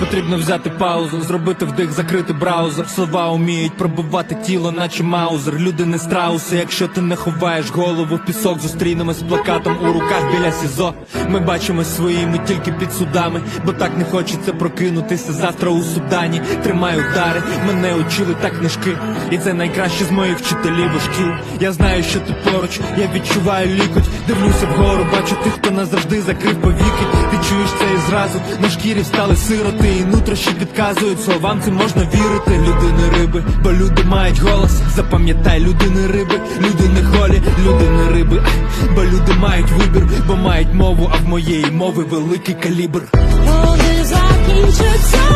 Потрібно взяти паузу, зробити вдих, закрити браузер. Слова уміють пробивати тіло, наче маузер. Люди не страуси, якщо ти не ховаєш голову в пісок, зустрінемось з плакатом у руках біля СІЗО. Ми бачимось своїми тільки під судами, бо так не хочеться прокинутися завтра у судані. Тримаю удари, мене учили так книжки. І це найкраще з моїх вчителів у шкіл. Я знаю, що ти поруч, я відчуваю лікоть. Дивлюся вгору, бачу тих, хто назавжди закрив повіки. Ти чуєш це і зразу на шкірі встали сироти, і нутрощі підказують словам, це можна вірити. Люди не риби, бо люди мають голос. Запам'ятай, люди не риби, люди не холі, люди не риби, бо люди мають вибір, бо мають мову, а в моєї мови великий калібр. Вони закінчиться день